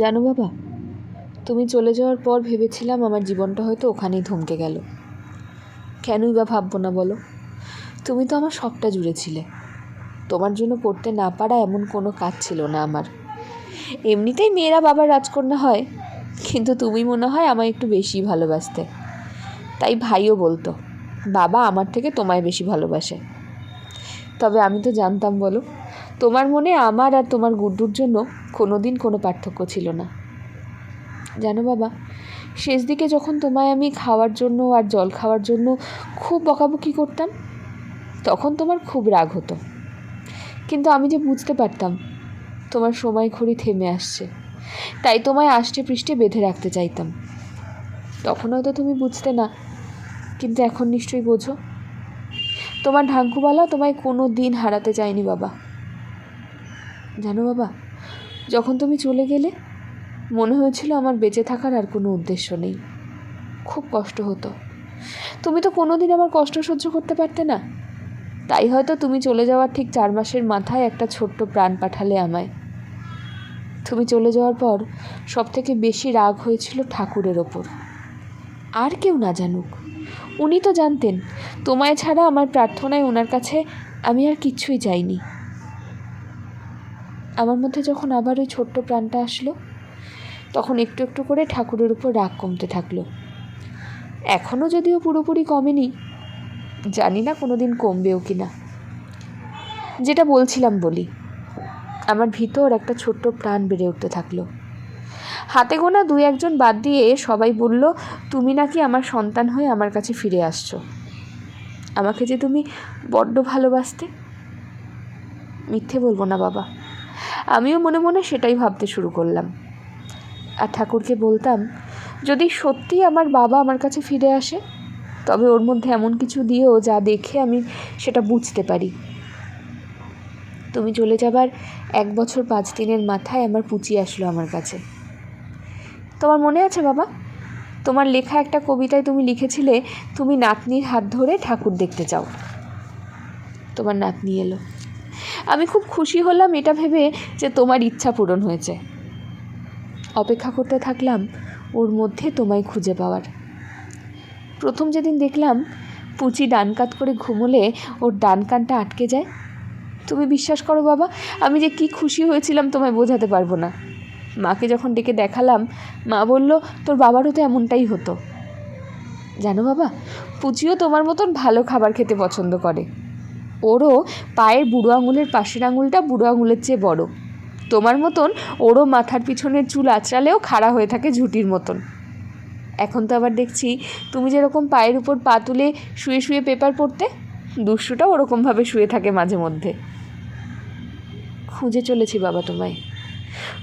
জানো বাবা, তুমি চলে যাওয়ার পর ভেবেছিলাম আমার জীবনটা হয়তো ওখানেই থমকে গেল। কেনই বা ভাববো না বলো? তুমি তো আমার সবটা জুড়েছিলে তোমার জন্য করতে না পারা এমন কোনো কাজ ছিল না আমার। এমনিতেই মেয়েরা বাবার রাজকন্যা হয়, কিন্তু তুমি মনে হয় আমায় একটু বেশি ভালোবাসতে। তাই ভাইও বলতো, বাবা আমার থেকে তোমায় বেশি ভালোবাসে। তবে আমি তো জানতাম বলো তোমার মনে আমার আর তোমার গুড্ডুর জন্য কোনো দিন কোনো পার্থক্য ছিল না। জানো বাবা, শেষ দিকে যখন তোমায় আমি খাওয়ার জন্য আর জল খাওয়ার জন্য খুব বকাবকি করতাম, তখন তোমার খুব রাগ হতো। কিন্তু আমি যে বুঝতে পারতাম, তোমার সময় ঘড়ি থেমে আসছে, তাই তোমায় আষ্টে পৃষ্ঠে বেঁধে রাখতে চাইতাম। তখন হয়তো তুমি বুঝতে না, কিন্তু এখন নিশ্চয়ই বোঝো। তোমার ঢাঙ্কুবালা তোমায় কোনো দিন হারাতে চায়নি বাবা। জানো বাবা, যখন তুমি চলে গেলে, মনে হয়েছিল আমার বেঁচে থাকার আর কোনো উদ্দেশ্য নেই। খুব কষ্ট হতো। তুমি তো কোনো দিন আমার কষ্ট সহ্য করতে পারতে না। তাই হয়তো তুমি চলে যাওয়ার ঠিক চার মাসের মাথায় একটা ছোট্ট প্রাণ পাঠালে আমায়। তুমি চলে যাওয়ার পর সব থেকে বেশি রাগ হয়েছিল ঠাকুরের ওপর। আর কেউ না জানুক, উনি তো জানতেন, তোমায় ছাড়া আমার প্রার্থনায় ওনার কাছে আমি আর কিচ্ছুই চাইনি আমার মধ্যে যখন আবার ওই ছোট্ট প্রাণটা আসলো, তখন একটু একটু করে ঠাকুরের উপর রাগ কমতে থাকল। এখনও যদিও পুরোপুরি কমেনি, জানি না কোনো দিন কমবেও কি না। যেটা বলছিলাম বলি, আমার ভিতর একটা ছোট্ট প্রাণ বেড়ে উঠতে থাকল। হাতে গোনা দুই একজন বাদ দিয়ে সবাই বলল, তুমি নাকি আমার সন্তান হয়ে আমার কাছে ফিরে আসছো। আমাকে যে তুমি বড্ড ভালোবাসতে। মিথ্যে বলব না বাবা। আমিও মনে মনে সেটাই ভাবতে শুরু করলাম। আর ঠাকুরকে বলতাম, যদি সত্যি আমার বাবা আমার কাছে ফিরে আসে, তবে ওর মধ্যে এমন কিছু দিও যা দেখে আমি সেটা বুঝতে পারি। তুমি চলে যাবার এক বছর পাঁচ দিনের মাথায় আমার পুচি আসলো আমার কাছে। তোমার মনে আছে বাবা? তোমার লেখা একটা কবিতায় তুমি লিখেছিলে, তুমি নাতনির হাত ধরে ঠাকুর দেখতে চাও। তোমার নাতনি এলো। আমি খুব খুশি হলাম এটা ভেবে যে তোমার ইচ্ছা পূরণ হয়েছে। অপেক্ষা করতে থাকলাম ওর মধ্যে তোমায় খুঁজে পাওয়ার। প্রথম যেদিন দেখলাম পুচি ডান কাত করে ঘুমোলে ওর ডান কানটা আটকে যায়। তুমি বিশ্বাস করো বাবা, আমি যে কি খুশি হয়েছিলাম তোমায় বোঝাতে পারব না। মাকে যখন ডেকে দেখালাম, মা বলল, তোর বাবারও তো এমনটাই হতো। জানো বাবা, পুচিও তোমার মতন ভালো খাবার খেতে পছন্দ করে। ওরও পায়ের বুড়ো আঙুলের পাশের আঙুলটা বুড়ো আঙুলের চেয়ে বড়। তোমার মতন ওরও মাথার পিছনের চুল আঁচড়ালেও খাড়া হয়ে থাকে ঝুঁটির মতন। এখন তো আবার দেখছি তুমি যেরকম পায়ের উপর পা তুলে শুয়ে শুয়ে পেপার পড়তে, দুষ্টুটা ওরকমভাবে শুয়ে থাকে মাঝে মধ্যে। খুঁজে চলেছি বাবা তোমায়।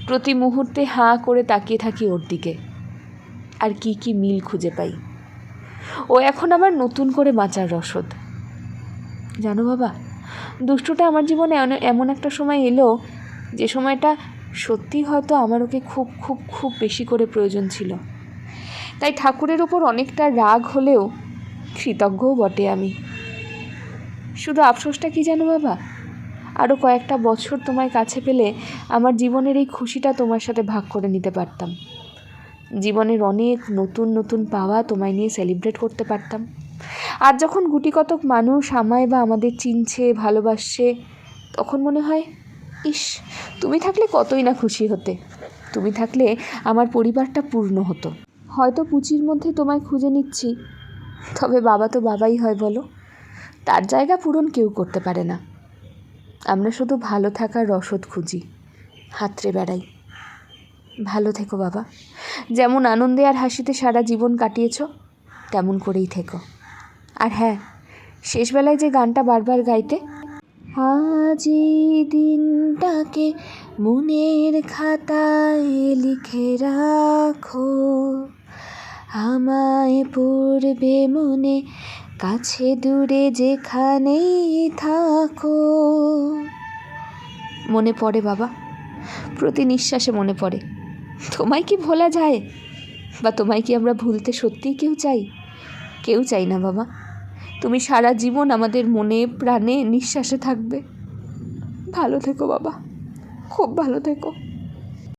প্রতি মুহূর্তে হাঁ করে তাকিয়ে থাকি ওর দিকে। আর কি কি মিল খুঁজে পাই। ও এখন আমার নতুন করে বাঁচার রসদ। জানো বাবা, দুষ্টুটা আমার জীবনে এমন- একটা সময় এলো যে সময়টা সত্যি হয়তো আমার ওকে খুব খুব খুব বেশি করে প্রয়োজন ছিল। তাই ঠাকুরের ওপর অনেকটা রাগ হলেও কৃতজ্ঞও বটে আমি। শুধু আফসোসটা কি জানো বাবা আরও কয়েকটা বছর তোমায় কাছে পেলে আমার জীবনের এই খুশিটা তোমার সাথে ভাগ করে নিতে পারতাম। জীবনের অনেক নতুন নতুন পাওয়া তোমায় নিয়ে সেলিব্রেট করতে পারতাম। আর যখন গুটি কতক মানুষ আমায় বা আমাদের চিনছে, ভালোবাসছে, তখন মনে হয়, ইস, তুমি থাকলে কতই না খুশি হতে। তুমি থাকলে আমার পরিবারটা পূর্ণ হতো। হয়তো পুচির মধ্যে তোমায় খুঁজে নিচ্ছি, তবে বাবা তো বাবাই হয় বলো। তার জায়গা পূরণ কেউ করতে পারে না। আমরা শুধু ভালো থাকার রসদ খুঁজি হাতড়ে বেড়াই। ভালো থেকো বাবা। যেমন আনন্দে আর হাসিতে সারা জীবন কাটিয়েছ, তেমন করেই থেকো। আর হ্যাঁ শেষবেলায় যে গানটা বারবার গাইতে আজ দিনটাকে মনের খাতায় লিখে রাখো। আমায় পড়বে মনে, কাছে দূরে যেখানেই থাকো। মনে পড়ে বাবা, প্রতি নিঃশ্বাসে মনে পড়ে। তোমায় কি ভোলা যায়? বা তোমায় কি আমরা ভুলতে সত্যিই কেউ চাই? কেউ চাই না, বাবা। তুমি সারা জীবন আমাদের মনে, প্রাণে, নিঃশ্বাসে থাকবে। ভালো থেকো, বাবা। খুব ভালো থেকো।